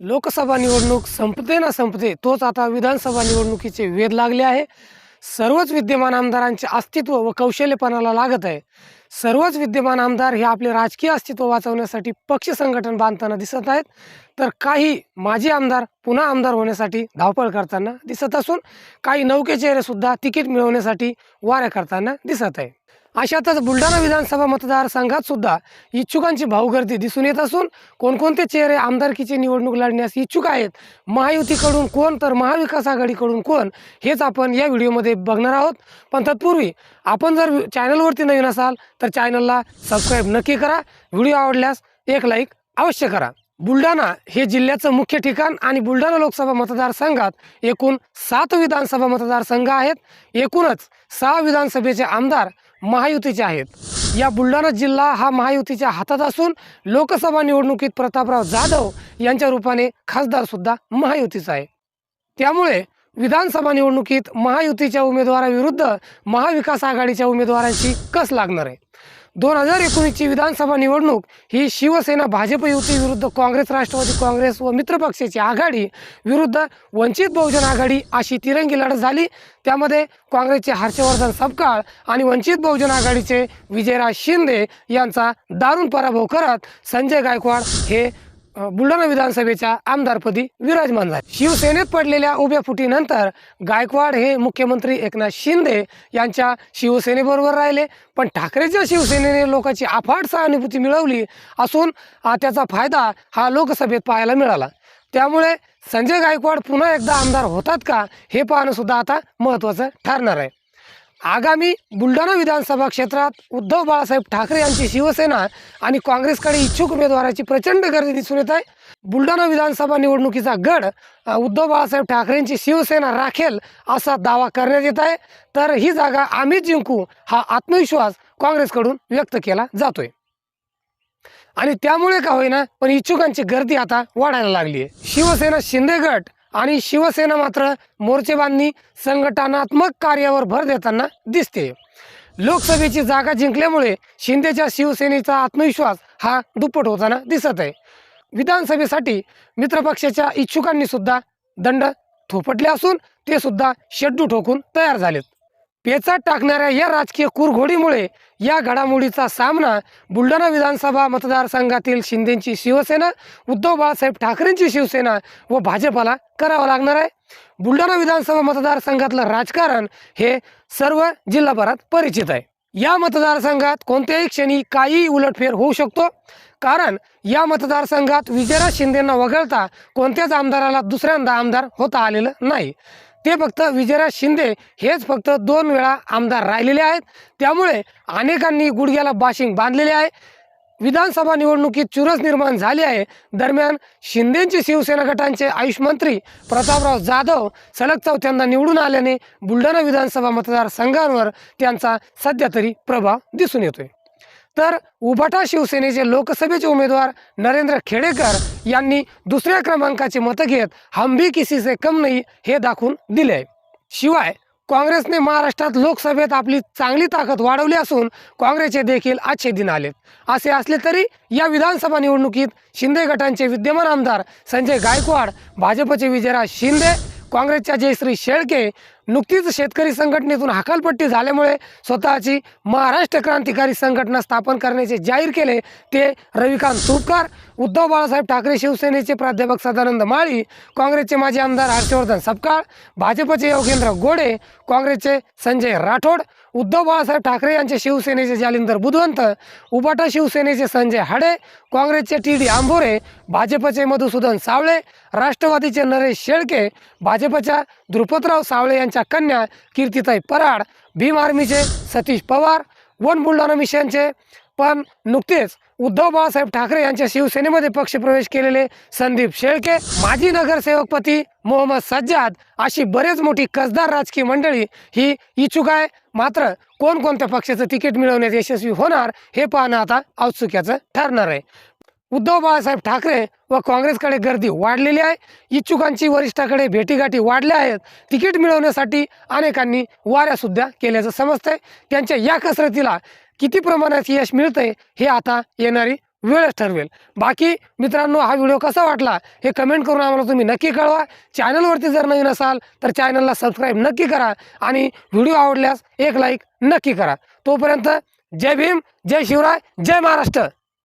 लोकसभा निवडणूक संपते ना संपते तोच आता विधानसभा निवडणुकीचे वेध लागले आहे. सर्वच विद्यमान आमदारांचे अस्तित्व व कौशल्यपणाला लागत आहे. सर्वच विद्यमान आमदार हे आपले राजकीय अस्तित्व वाचवण्यासाठी पक्ष संघटन बांधताना दिसत आहेत. तर काही माजी आमदार पुन्हा आमदार होण्यासाठी धावपळ करताना दिसत असून काही नौके चेहरेसुद्धा तिकीट मिळवण्यासाठी वाऱ्या करताना दिसत आहे. अशातच बुलढाणा विधानसभा मतदारसंघात सुद्धा इच्छुकांची भाऊगर्दी दिसून येत असून कोणकोणते चेहरे आमदारकीची निवडणूक लढण्यास इच्छुक आहेत महायुतीकडून कोण तर महाविकास आघाडीकडून कोण हेच आपण या व्हिडिओमध्ये बघणार आहोत. पण तत्पूर्वी आपण जर चॅनलवरती नवीन असाल तर चॅनलला सबस्क्राईब नक्की करा व्हिडिओ आवडल्यास एक लाईक अवश्य करा. बुलढाणा हे जिल्ह्याचं मुख्य ठिकाण आणि बुलढाणा लोकसभा मतदारसंघात एकूण सात विधानसभा मतदारसंघ आहेत. एकूणच सहा विधानसभेचे आमदार महायुतीचे आहेत. या बुलढाणा जिल्हा हा महायुतीच्या हातात असून लोकसभा निवडणुकीत प्रतापराव जाधव यांच्या रूपाने खासदारसुद्धा महायुतीचा आहे. त्यामुळे विधानसभा निवडणुकीत महायुतीच्या उमेदवाराविरुद्ध महाविकास आघाडीच्या उमेदवारांची कस लागणार आहे? दोन हजार एकोणीसची विधानसभा निवडणूक ही शिवसेना भाजप युती विरुद्ध काँग्रेस राष्ट्रवादी काँग्रेस व मित्रपक्षाची आघाडी विरुद्ध वंचित बहुजन आघाडी अशी तिरंगी लढत झाली. त्यामध्ये काँग्रेसचे हर्षवर्धन सपकाळ आणि वंचित बहुजन आघाडीचे विजयराज शिंदे यांचा दारुण पराभव करत संजय गायकवाड हे बुलढाणा विधानसभेच्या आमदारपदी विराजमान झाले. शिवसेनेत पडलेल्या उभ्या फुटीनंतर गायकवाड हे मुख्यमंत्री एकनाथ शिंदे यांच्या शिवसेनेबरोबर राहिले. पण ठाकरेच्या शिवसेनेने लोकांची अफाट सहानुभूती मिळवली असून त्याचा फायदा हा लोकसभेत पाहायला मिळाला. त्यामुळे संजय गायकवाड पुन्हा एकदा आमदार होतात का हे पाहणं सुद्धा आता महत्त्वाचं ठरणार आहे. आगामी बुलढाणा विधानसभा क्षेत्रात उद्धव बाळासाहेब ठाकरे यांची शिवसेना आणि काँग्रेसकडे इच्छुक उमेदवाराची प्रचंड गर्दी दिसून येत आहे. बुलढाणा विधानसभा निवडणुकीचा गड उद्धव बाळासाहेब ठाकरेंची शिवसेना राखेल असा दावा करण्यात येत आहे. तर ही जागा आम्ही जिंकू हा आत्मविश्वास काँग्रेसकडून व्यक्त केला जातोय. आणि त्यामुळे का होईना पण इच्छुकांची गर्दी आता वाढायला लागली आहे. शिवसेना शिंदे गट आणि शिवसेना मात्र मोर्चेबांधणी संघटनात्मक कार्यावर भर देताना दिसते. लोकसभेची जागा जिंकल्यामुळे शिंदेच्या शिवसेनेचा आत्मविश्वास हा दुप्पट होताना दिसत आहे. विधानसभेसाठी मित्रपक्षाच्या इच्छुकांनी सुद्धा दंड थोपटले असून ते सुद्धा शेड्डू ठोकून तयार झालेत. पेचात टाकणाऱ्या या राजकीय कुरघोडीमुळे या घडामोडीचा सामना बुलढाणा विधानसभा मतदारसंघातील शिंदेची शिवसेना उद्धव बाळासाहेब ठाकरेंची शिवसेना व भाजपाला करावा लागणार आहे. बुलढाणा विधानसभा मतदारसंघातलं राजकारण हे सर्व जिल्हाभरात परिचित आहे. या मतदारसंघात कोणत्याही क्षणी काही उलटफेर होऊ शकतो. कारण या मतदारसंघात विजयराज शिंदेंना वगळता कोणत्याच आमदाराला दुसऱ्यांदा आमदार होता आलेलं नाही. ते फक्त विजयराज शिंदे हेच फक्त दोन वेळा आमदार राहिलेले आहेत. त्यामुळे अनेकांनी गुडघ्याला बाशिंग बांधलेले आहे. विधानसभा निवडणुकीत चुरस निर्माण झाली आहे. दरम्यान शिंदेची शिवसेना गटांचे आयुष मंत्री प्रतापराव जाधव सलग चौथ्यांदा निवडून आल्याने बुलढाणा विधानसभा मतदारसंघांवर त्यांचा सध्या तरी प्रभाव दिसून येतोय. तर उभाटा शिवसेनेचे लोकसभेचे उमेदवार नरेंद्र खेडेकर यांनी दुसऱ्या क्रमांकाचे मतं घेत हम भी किसी से कम नाही हे दाखवून दिले. शिवाय काँग्रेसने महाराष्ट्रात लोकसभेत आपली चांगली ताकद वाढवली असून काँग्रेसचे देखील आजचे दिन आलेत. असे असले तरी या विधानसभा निवडणुकीत शिंदे गटांचे विद्यमान आमदार संजय गायकवाड भाजपचे विजयराज शिंदे काँग्रेसच्या जयश्री शेळके नुकतीच शेतकरी संघटनेतून हकालपट्टी झाल्यामुळे स्वतःची महाराष्ट्र क्रांतिकारी संघटना स्थापन करण्याचे जाहीर केले ते रविकांत तुपकर उद्धव बाळासाहेब ठाकरे शिवसेनेचे प्राध्यापक सदानंद माळी काँग्रेसचे माजी आमदार हर्षवर्धन सपकाळ भाजपचे योगेंद्र गोडे काँग्रेसचे संजय राठोड उद्धव बाळासाहेब ठाकरे यांचे शिवसेनेचे जालिंदर बुधवंत उबाटा शिवसेनेचे संजय हाडे काँग्रेसचे टी डी आंबोरे भाजपचे मधुसूदन सावळे राष्ट्रवादीचे नरेश शेळके भाजपच्या द्रुपतराव सावळे यांच्या कन्या कीर्तिताई पराड भीम आर्मीचे सतीश पवार वन बुलढाणा मिशनचे पण नुकतेच उद्धव बाळासाहेब ठाकरे यांच्या शिवसेनेमध्ये पक्षप्रवेश केलेले संदीप शेळके माजी नगरसेवकपती मोहम्मद सज्जाद अशी बरेच मोठी कसदार राजकीय मंडळी ही इच्छुक आहे. मात्र कोणकोणत्या पक्षाचं तिकीट मिळवण्यात यशस्वी होणार हे पाहणं आता औत्सुक्याचं ठरणार आहे. उद्धव बाळासाहेब ठाकरे व काँग्रेसकडे गर्दी वाढलेली आहे. इच्छुकांची वरिष्ठाकडे भेटीगाठी वाढल्या आहेत. तिकीट मिळवण्यासाठी अनेकांनी वाऱ्यासुद्धा केल्याचं समजतंय. त्यांच्या या कसरतीला किती प्रमाणात यश मिळतंय हे आता येणारी वेळच ठरवेल. बाकी मित्रांनो हा व्हिडिओ कसा वाटला हे कमेंट करून आम्हाला तुम्ही नक्की कळवा. चॅनलवरती जर नवीन असाल तर चॅनलला सबस्क्राईब नक्की करा आणि व्हिडिओ आवडल्यास एक लाईक नक्की करा. तोपर्यंत जय भीम जय शिवराय जय महाराष्ट्र.